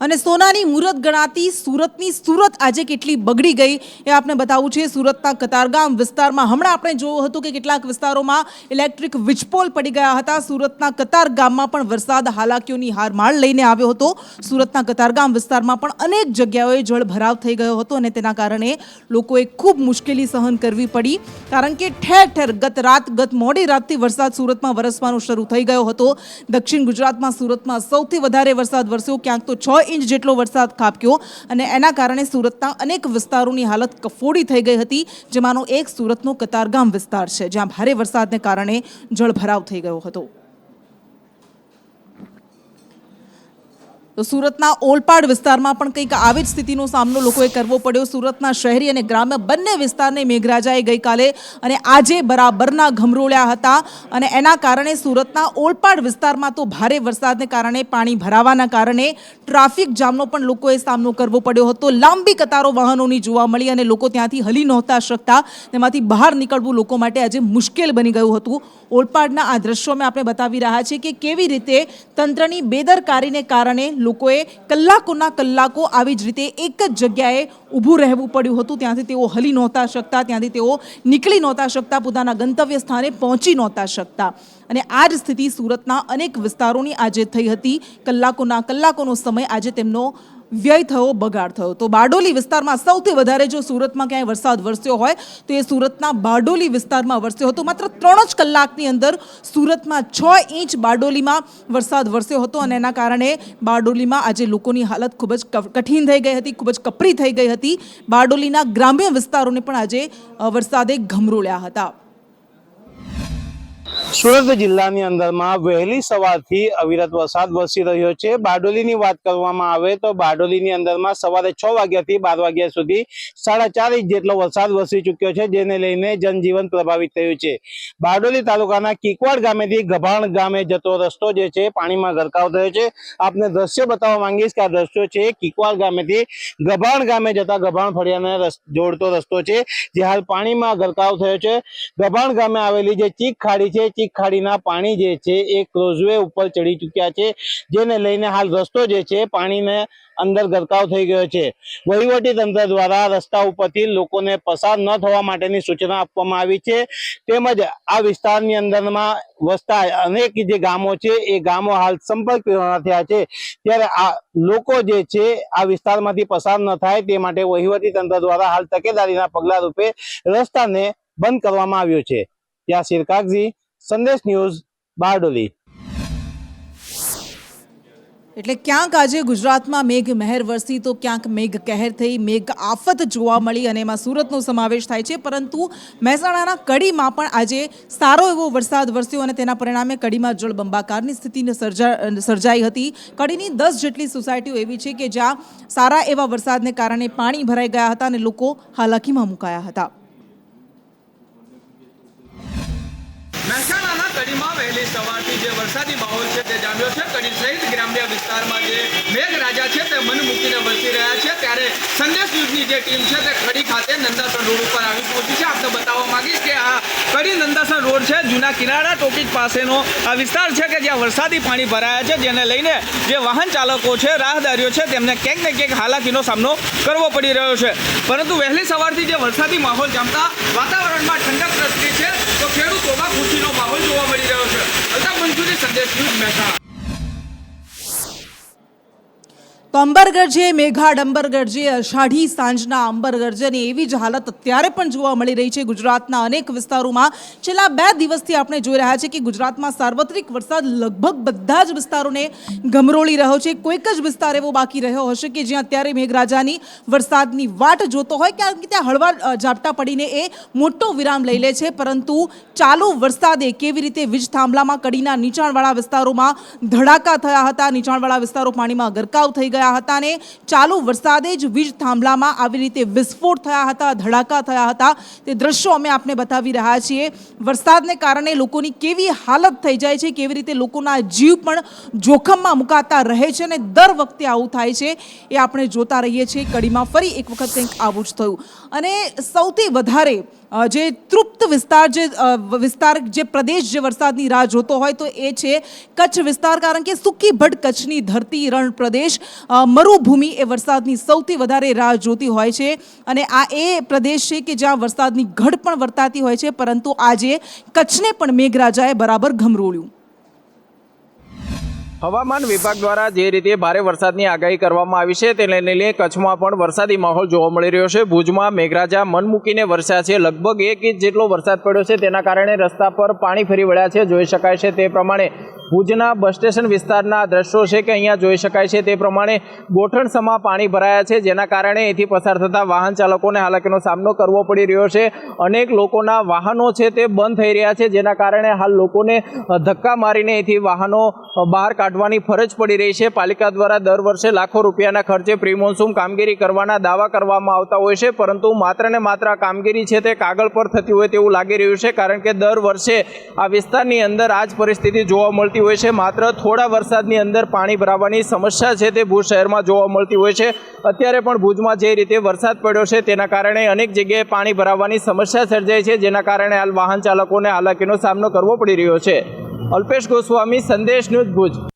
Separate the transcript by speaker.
Speaker 1: અને સોનાની મુહૂર્ત ગણાતી સુરતની સુરત આજે કેટલી બગડી ગઈ એ આપણે બતાવવું છે. સુરતના કતારગામ વિસ્તારમાં હમણાં આપણે જોયું હતું કે કેટલાક વિસ્તારોમાં ઇલેક્ટ્રિક વીજપોલ પડી ગયા હતા. સુરતના કતારગામમાં પણ વરસાદ હાલાકીઓની હારમાળ લઈને આવ્યો હતો. સુરતના કતારગામ વિસ્તારમાં પણ અનેક જગ્યાઓએ જળભરાવ થઈ ગયો હતો અને તેના કારણે લોકોએ ખૂબ મુશ્કેલી સહન કરવી પડી. કારણ કે ઠેર ઠેર ગત રાત, ગત મોડી રાતથી વરસાદ સુરતમાં વરસવાનો શરૂ થઈ ગયો હતો. દક્ષિણ ગુજરાતમાં સુરતમાં સૌથી વધારે વરસાદ વરસ્યો. ક્યાંક તો છ ઇંચ જેટલો વરસાદ ખાબક્યો અને એના કારણે સુરતના અનેક વિસ્તારોની હાલત કફોડી થઈ ગઈ હતી, જેમાંનો એક સુરતનો કતારગામ વિસ્તાર છે, જ્યાં ભારે વરસાદને કારણે જળભરાવ થઈ ગયો હતો. તો સુરતના ઓલપાડ વિસ્તારમાં પણ કંઈક આવી જ સ્થિતિનો સામનો લોકોએ કરવો પડ્યો. સુરતના શહેરી અને ગ્રામ્ય બંને વિસ્તારને મેઘરાજાએ ગઈકાલે અને આજે બરાબરના ઘમરોળ્યા હતા અને એના કારણે સુરતના ઓલપાડ વિસ્તારમાં તો ભારે વરસાદને કારણે પાણી ભરાવાના કારણે ટ્રાફિક જામનો પણ લોકોએ સામનો કરવો પડ્યો હતો. લાંબી કતારો વાહનોની જોવા મળી અને લોકો ત્યાંથી હલી નહોતા શકતા. તેમાંથી બહાર નીકળવું લોકો માટે આજે મુશ્કેલ બની ગયું હતું. ઓલપાડના આ દ્રશ્યોમાં આપણે બતાવી રહ્યા છીએ કે કેવી રીતે તંત્રની બેદરકારીને કારણે લોકોએ કલાકોના કલાકો આવી જ રીતે એક જ જગ્યાએ ઊભું રહેવું પડ્યું હતું. ત્યાંથી તેઓ હલી નહોતા શકતા, ત્યાંથી તેઓ નીકળી નહોતા શકતા, પોતાના ગંતવ્ય સ્થાને પહોંચી નહોતા શકતા. અને આ જ સ્થિતિ સુરતના અનેક વિસ્તારોની આજે થઈ હતી. કલાકોના કલાકોનો સમય આજે તેમનો વ્યય થયો, બગાડ થયો. તો બારડોલી વિસ્તારમાં સૌથી વધારે જો સુરતમાં ક્યાંય વરસાદ વરસ્યો હોય, તો એ સુરતના બારડોલી વિસ્તારમાં વરસ્યો હતો. માત્ર ત્રણ જ કલાકની અંદર સુરતમાં છ ઇંચ બારડોલીમાં વરસાદ વરસ્યો હતો અને એના કારણે બારડોલીમાં આજે લોકોની હાલત ખૂબ જ કઠિન થઈ ગઈ હતી, ખૂબ જ કપરી થઈ ગઈ હતી. બારડોલીના ગ્રામ્ય વિસ્તારોને પણ આજે વરસાદે ઘમરોળ્યા હતા.
Speaker 2: સુરત જિલ્લાની અંદરમાં વહેલી સવારથી અવિરત વરસાદ વરસી રહ્યો છે. બારડોલીની વાત કરવામાં આવે તો બારડોલીની અંદરમાં સવારે છ વાગ્યાથી બાર વાગ્યા સુધી સાડા ચાર ઇંચ જેટલો વરસાદ વરસી ચૂક્યો છે, જેને લઈને જનજીવન પ્રભાવિત થયું છે. બારડોલી તાલુકાના કિકવાડ ગામેથી ગભાણ ગામે જતો રસ્તો જે છે પાણીમાં ગરકાવ થયો છે. આપને દ્રશ્ય બતાવવા માંગીશ કે આ દ્રશ્યો છે કિકવાડ ગામેથી ગભાણ ગામે જતા ગભાણ ફળિયાને જોડતો રસ્તો છે, જે હાલ પાણીમાં ગરકાવ થયો છે. ગભાણ ગામે આવેલી જે ચીક ખાડી છે ચીક ખાડીના પાણી જે છે એ ક્રોઝવે ઉપર ચડી ચૂક્યા છે, જેને લઈને હાલ રસ્તો જે છે પાણીને અંદર ગરકાવ થઈ ગયો છે. વહીવટી તંત્ર દ્વારા રસ્તા ઉપરથી લોકોને પસાર ન થવા માટેની સૂચના આપવામાં આવી છે. તેમજ આ વિસ્તારની અંદરમાં વસતા અનેક જે ગામો છે, એ ગામો હાલ સંપર્ક થયા છે. ત્યારે આ લોકો જે છે આ વિસ્તારમાંથી પસાર ન થાય તે માટે વહીવટી તંત્ર દ્વારા હાલ તકેદારીના પગલા રૂપે રસ્તાને બંધ કરવામાં આવ્યો છે. ત્યાં સિરકાગજી સંદેશ ન્યૂઝ, બારડોલી.
Speaker 1: એટલે ક્યાંક આજે ગુજરાતમાં મેઘ મહેર વરસી તો ક્યાંક મેઘ કહેર થઈ, મેઘ આફત જોવા મળી અને એમાં સુરતનો સમાવેશ થાય છે. પરંતુ મહેસાણાના કડીમાં પણ આજે સારો એવો વરસાદ વરસ્યો અને તેના પરિણામે કડીમાં જળબંબાકારની સ્થિતિને સર્જા, સર્જાઈ હતી. કડીની દસ જેટલી સોસાયટીઓ એવી છે કે જ્યાં સારા એવા વરસાદને કારણે પાણી ભરાઈ ગયા હતા અને લોકો હાલાકીમાં મુકાયા હતા.
Speaker 3: મહેસાણાના કડીમાં વહેલી સવારથી જે વરસાદી માહોલ છે તે જામ્યો છે. કડી સહિત ગ્રામ્ય વિસ્તારમાં જે મેઘરાજા છે તે મન મૂકીને વરસી રહ્યા છે. ત્યારે સંદેશ ન્યૂઝની જે ટીમ છે તે કડી ખાતે નંદાસણ રોડ ઉપર આવી પહોંચી છે. આપને બતાવવા માંગીશ કે આ કડી નંદાસણ રોડ છે. જૂના કિનારા ટોકી પાસેનો આ વિસ્તાર છે કે જ્યાં વરસાદી પાણી ભરાયા છે, જેને લઈને જે વાહન ચાલકો છે, રાહદારીઓ છે, તેમને ક્યાંક ને ક્યાંક હાલાકીનો સામનો કરવો પડી રહ્યો છે. પરંતુ વહેલી સવારથી જે વરસાદી માહોલ જામતા વાતાવરણમાં ઠંડક પ્રસરી છે. ખેડૂતોમાં ખુશીનો માહોલ જોવા મળી રહ્યો છે. અલ્તાફ મંજુરી સંદેશ ન્યૂઝ મહેસાણા
Speaker 1: તો અંબર ગરજે મેઘાડ અંબર ગરજે અષાઢી સાંજના અંબર ગરજે અને એવી જ હાલત અત્યારે પણ જોવા મળી રહી છે ગુજરાતના અનેક વિસ્તારોમાં. છેલ્લા બે દિવસથી આપણે જોઈ રહ્યા છીએ કે ગુજરાતમાં સાર્વત્રિક વરસાદ લગભગ બધા જ વિસ્તારોને ગમરોળી રહ્યો છે. કોઈક જ વિસ્તાર એવો બાકી રહ્યો હશે કે જ્યાં અત્યારે મેઘરાજાની વરસાદની વાટ જોતો હોય કારણ કે ત્યાં હળવા ઝાપટા પડીને એ મોટો વિરામ લઈ લે છે. પરંતુ ચાલુ વરસાદે કેવી રીતે વીજ થાંભલામાં કડીના નીચાણવાળા વિસ્તારોમાં ધડાકા થયા હતા. નીચાણવાળા વિસ્તારો પાણીમાં ગરકાવ થઈ ગયા. હતા અને ચાલુ વરસાદે જ વીજ થાંભલામાં આવી રીતે વિસ્ફોટ થયા હતા, ધડાકા થયા હતા. તે દ્રશ્યો અમે આપને બતાવી રહ્યા છીએ. વરસાદને કારણે લોકોની કેવી હાલત થઈ જાય છે, કેવી રીતે લોકોના જીવ પણ જોખમમાં મુકાતા રહે છે અને દર વખતે આવું થાય છે એ આપણે જોતા રહીએ છીએ. કડીમાં ફરી એક વખત કંઈક આવું જ થયું. અને સૌથી વધારે જે તૃપ્ત વિસ્તાર જે વિસ્તાર જે પ્રદેશ જે વરસાદની રાહ જોતો હોય તો એ છે કચ્છ વિસ્તાર. કારણ કે સુકી ભડ કચ્છની ધરતી રણ પ્રદેશ મરુભૂમિ એ વરસાદની સૌથી વધારે રાહ જોતી હોય છે અને આ એ પ્રદેશ છે કે જ્યાં વરસાદની ઘડ પણ વર્તાતી હોય છે, પરંતુ આજે કચ્છને પણ મેઘરાજાએ બરાબર ઘમરોળ્યું.
Speaker 4: હવામાન વિભાગ દ્વારા જે રીતે ભારે વરસાદની આગાહી કરવામાં આવી છે, તેને લઈને કચ્છમાં પણ વરસાદી માહોલ જોવા મળી રહ્યો છે. ભુજમાં મેઘરાજા મન મૂકીને વરસ્યા છે. લગભગ એક ઇંચ જેટલો વરસાદ પડ્યો છે, તેના કારણે રસ્તા પર પાણી ફરી વળ્યા છે. જોઈ શકાય છે તે પ્રમાણે ભુજના બસ સ્ટેશન વિસ્તારના દ્રશ્યો છે કે અહીંયા જોઈ શકાય છે તે પ્રમાણે ગોઠણસમા પાણી ભરાયા છે, જેના કારણે અહીંથી પસાર થતા વાહન ચાલકોને હાલાકીનો સામનો કરવો પડી રહ્યો છે. અનેક લોકોના વાહનો છે તે બંધ થઈ રહ્યા છે, જેના કારણે હાલ લોકોને ધક્કા મારીને અહીંથી વાહનો બહાર કાઢવાની ફરજ પડી રહી છે. પાલિકા દ્વારા દર વર્ષે લાખો રૂપિયાના ખર્ચે પ્રી કામગીરી કરવાના દાવા કરવામાં આવતા હોય છે, પરંતુ માત્ર ને માત્ર કામગીરી છે તે કાગળ પર થતી હોય તેવું લાગી રહ્યું છે, કારણ કે દર વર્ષે આ વિસ્તારની અંદર આ જ પરિસ્થિતિ જોવા મળતી હોય છે. માત્ર થોડા વરસાદની અંદર પાણી ભરાવાની સમસ્યા છે તે ભુજ શહેરમાં જોવા મળતી હોય છે. અત્યારે પણ ભુજમાં જે રીતે વરસાદ પડ્યો છે તેના કારણે અનેક જગ્યાએ પાણી ભરાવાની સમસ્યા સર્જાઈ છે, જેના કારણે હાલ વાહન ચાલકોને હાલાકીનો સામનો કરવો પડી રહ્યો છે. અલ્પેશ ગોસ્વામી, સંદેશ ન્યૂઝ ભુજ.